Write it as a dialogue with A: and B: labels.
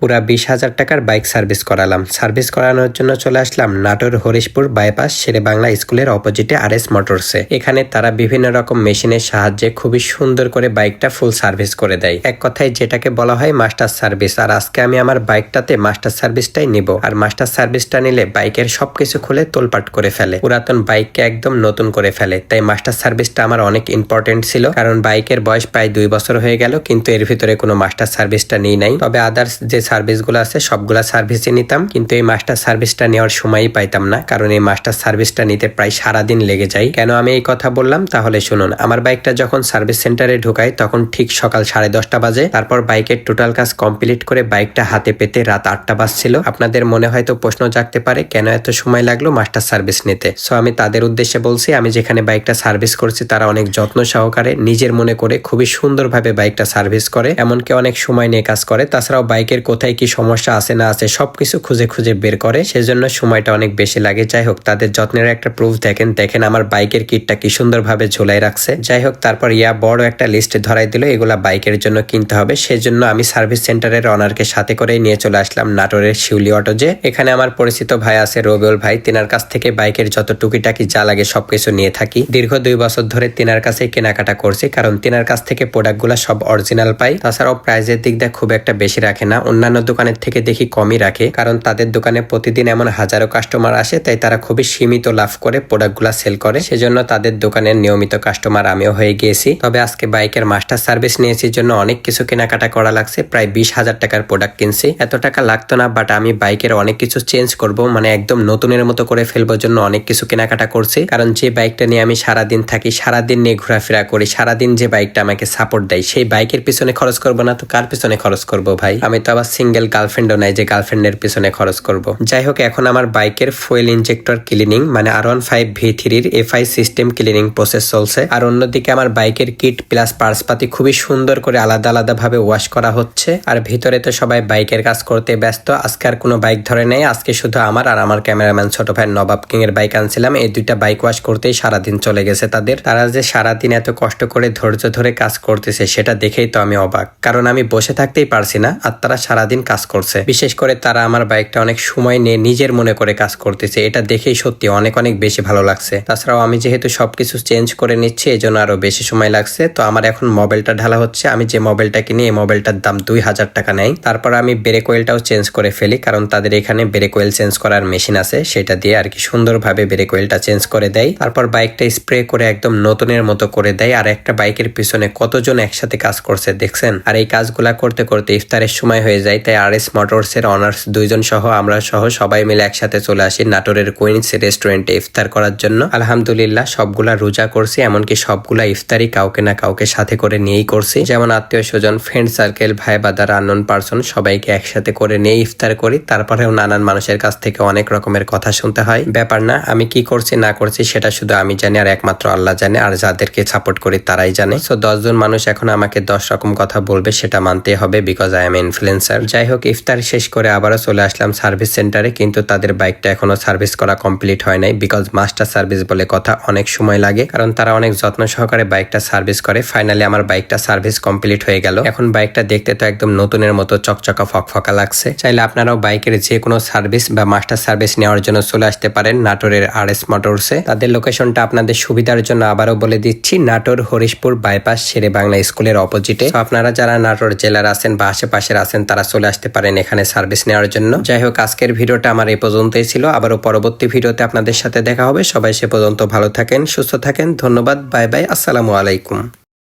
A: পুরা বিশ হাজার টাকার বাইক সার্ভিস করালাম। সার্ভিস করানোর জন্য চলে আসলাম নাটোর হরিশপুর বাইপাস শেরে বাংলা স্কুলের অপোজিটে আর এস মোটরসে। এখানে তারা বিভিন্ন রকম মেশিনের সাহায্যে খুবই সুন্দর করে বাইকটা ফুল সার্ভিস করে দেয়। এক কথায় যেটাকে বলা হয় মাস্টার সার্ভিস। আর আজকে আমি আমার বাইকটাতে মাস্টার সার্ভিসটাই নিব। আর মাস্টার সার্ভিসটা নিলে বাইকের সবকিছু খুলে তোলপাট করে ফেলে। পুরাতন বাইককে একদম নতুন করে ফেলে। তাই মাস্টার সার্ভিসটা আমার অনেক ইম্পর্টেন্ট ছিল। কারণ বাইকের বয়স প্রায় দুই বছর হয়ে গেল, কিন্তু এর ভিতরে কোনো মাস্টার সার্ভিসটা নেই নাই। তবে আদার্স যে সার্ভিসগুলো আছে, সবগুলা সার্ভিসই নিতাম। কিন্তু এই মাস্টার সার্ভিসটা নেওয়ার সময়ই পাইতাম না, কারণ এই মাস্টার সার্ভিসটা নিতে প্রায় সারাদিন লেগে যায়। কেন আমি এই কথা বললাম? তাহলে শুনুন, আমার বাইকটা যখন সার্ভিস সেন্টারে ঢুকাই তখন ঠিক সকাল সাড়ে দশটা বাজে। তারপর বাইকের টোটাল কাজ কমপ্লিট করে বাইকটা হাতে পেতে রাত আটটা বাজছিল। আপনাদের মনে হয়তো প্রশ্ন জাগতে পারে, কেন এত সময় লাগল মাস্টার সার্ভিস নিতে? সো আমি তাদের উদ্দেশ্যে বলছি, আমি যেখানে বাইকটা সার্ভিস করছি, তারা অনেক যত্ন সহকারে নিজের মনে করে খুবই সুন্দরভাবে বাইকটা সার্ভিস করে। এমনকি অনেক সময় নিয়ে কাজ করে, তাছাড়াও বাইকের কোথায় কি সমস্যা আছে, না আছে, সবকিছু খুঁজে খুঁজে বের করে। সেজন্য সময়টা অনেক বেশি লাগে। যাই হোক, তাদের যত্নের একটা প্রুফ দেখেন। দেখেন আমার বাইকের কিটটা কি সুন্দরভাবে ঝোলাই রাখছে। যাই হোক, তারপর ইয়া বড় একটা লিস্ট ধরাই দিল। এগুলা বাইকের জন্য কিনতে হবে। সেজন্য আমি সার্ভিস সেন্টারের অনারকে সাথে করে নিয়ে চলে আসলাম নাটোরের শিউলি অটো যে। এখানে আমার পরিচিত ভাই আছে, রবিউল ভাই। তিনার কাছ থেকে বাইকের যত টুকিটাকি যা লাগে সবকিছু নিয়ে থাকি। দীর্ঘ দুই বছর ধরে তিনার কাছে কেনাকাটা করছি। কারণ তিনার কাছ থেকে প্রোডাক্টগুলো সব অরিজিনাল পাই। তাছাড়াও প্রাইজের দিক দিয়ে খুব একটা বেশি রাখে না। অন্যান্য দোকানের থেকে দেখি কমই রাখে, কারণ তাদের দোকানে প্রতিদিন এমন হাজারো কাস্টমার আসে, তাই তারা খুবই সীমিত লাভ করে প্রোডাক্টগুলো সেল করে। সেজন্য তাদের দোকানের নিয়মিত কাস্টমার আমিও হয়ে গিয়েছি। তবে আজকে বাইকের মাস্টার সার্ভিস নিয়েছি জন্য অনেক কিছু কেনাকাটা করা লাগছে, প্রায় বিশ হাজার টাকার প্রোডাক্ট কিনছি। এত টাকা লাগতো না বাট আমি বাইকের অনেক কিছু চেঞ্জ করব মানে একদম নতুনের মতো করে ফেলবার জন্য অনেক কিছু কেনাকাটা করছি। কারণ যে বাইকটা নিয়ে আমি সারাদিন থাকি, সারাদিন নিয়ে ঘোরাফেরা করি, সারাদিন যে বাইকটা আমাকে সাপোর্ট দেয়, সেই বাইকের পিছনে খরচ করব না, তো কার পিছনে খরচ করব ভাই? আমি তো আবার সিঙ্গেল গার্লফ্রেন্ডও নাই যে গার্লফ্রেন্ডের পিছনে খরচ করব। যাই হোক এখন আমার বাইকের ফুয়েল ইনজেক্টর ক্লিনিং মানে আর ওয়ান ফাইভ ভি থ্রির এফআই সিস্টেম ক্লিনিং প্রসেস চলছে। আর অন্যদিকে আমার বাইকের কিট প্লাস পার্সপাতি খুবই সুন্দর করে আলাদা আলাদা ভাবে ওয়াশ করা হচ্ছে। আর ভিতরে তো সবাই বাইকের কাজ করতে ব্যস্ত, আজকে আর কোনো বাইক ধরে নেই। আজকে শুধু আমার আর আমার ক্যামেরাম্যান ছোট ভাই নবাব কিং এর বাইক আনছিলাম। এই দুইটা বাইক ওয়াশ করতেই সারাদিন চলে গেছে তাদের। তারা যে সারাদিন এত কষ্ট করে ধৈর্য ধরে কাজ করতেছে, সেটা দেখেই তো আমি অবাক। কারণ আমি বসে থাকতেই পারছি না, আর তারা সারাদিন কাজ করছে। বিশেষ করে তারা আমার বাইকটা অনেক সময় নিয়ে নিজের মনে করে কাজ করতেছে। এটা দেখেই সত্যি অনেক অনেক বেশি ভালো লাগছে। তাছাড়াও আমি যেহেতু সবকিছু চেঞ্জ করে নিচ্ছি এই জন্য আরও বেশি সময় লাগছে। তো আমার এখন মোবাইলটা ঢালা হচ্ছে। আমি যে মোবাইলটা কিনি এই মোবাইলটার দাম দুই হাজার টাকা নেয় তারপর আমি ব্রেক ওয়েলটাও চেঞ্জ করে ফেলি, কারণ তাদের এখানে ব্রেক ওয়েল চেঞ্জ করার মেশিন আছে। সেটা দিয়ে আর কি সুন্দরভাবে ব্রেক ওয়েলটা চেঞ্জ করে দেয়। তারপর বাইকটা স্প্রে করে একদম নতুনের মতো করে দেয়। আর একটা বাইকের পিছনে কতজন একসাথে কাজ করছে, দেখছেন? আর এই কাজগুলা করতে করতে ইফতারের সময় হয়ে যায়। তাই আর এস মোটরস এর অনার্স দুইজন সহ আমরা সহ সবাই মিলে একসাথে চলে আসি নাটোরের কুইন্স রেস্টুরেন্টে ইফতার করার জন্য। আলহামদুলিল্লাহ, সবগুলা রোজা করছি, এমনকি সবগুলা ইফতারি কাউকে না কাউকে সাথে করে নিয়েই করছি। যেমন আত্মীয় স্বজন ফ্রেন্ড সার্কেল ভাই বাদার আননোন পার্সন সবাইকে একসাথে করে নিয়ে ইফতার করি। তারপরেও নানান মানুষের কাছ থেকে অনেক রকমের কথা শুনতে হয়। ব্যাপার না, আমি কি করছি, না করছি, সেটা শুধু আমি জানি, আর একমাত্র আল্লাহ জানে, আর যাদেরকে সাপোর্ট করি তারাই জানে। সো দশজন মানুষ এখন আমাকে দশ রকম কথা বলবে, সেটা মানতে হবে বিকজ আই এম ইনফ্লুয়েন্সার যাই হোক, ইফতার শেষ করে আবারও চলে আসলাম সার্ভিস সেন্টারে কিন্তু তাদের বাইকটা এখনও সার্ভিস করা কমপ্লিট হয় নাই বিকজ মাস্টার সার্ভিস বলে কথা অনেক সময় লাগে, কারণ তারা অনেক যত্ন সহকারে বাইকটা সার্ভিস করে। ফাইনালি আমার বাইকটা সার্ভিস কমপ্লিট হয়ে গেল। এখন বাইকটা দেখতে তো একদম নতুনের মতো চকচকা ফকফকা লাগছে। চাইলে আপনারাও বাইকের যে কোনো সার্ভিস বা মাস্টার সার্ভিস নেওয়ার জন্য চলে আসতে পারেন নাটোরের আর এস মোটরসে তাদের লোকেশনটা আপনাদের সুবিধার জন্য আবারও বলে দিচ্ছি, নাটোর হরিশপুর বাইপাস শেরে বাংলা স্কুলের অপোজিটে আপনারা যারা নাটোর জেলার আছেন বা আশেপাশের আছেন, তারা চলে আসতে পারেন এখানে সার্ভিস নেওয়ার জন্য। যাই হোক, আজকের ভিডিওটা আমার এই পর্যন্তই ছিল। আবারও পরবর্তী ভিডিওতে আপনাদের সাথে দেখা হবে। সবাই সে পর্যন্ত ভালো থাকেন, সুস্থ থাকেন। ধন্যবাদ, বাই বাই, আসসালামু আলাইকুম।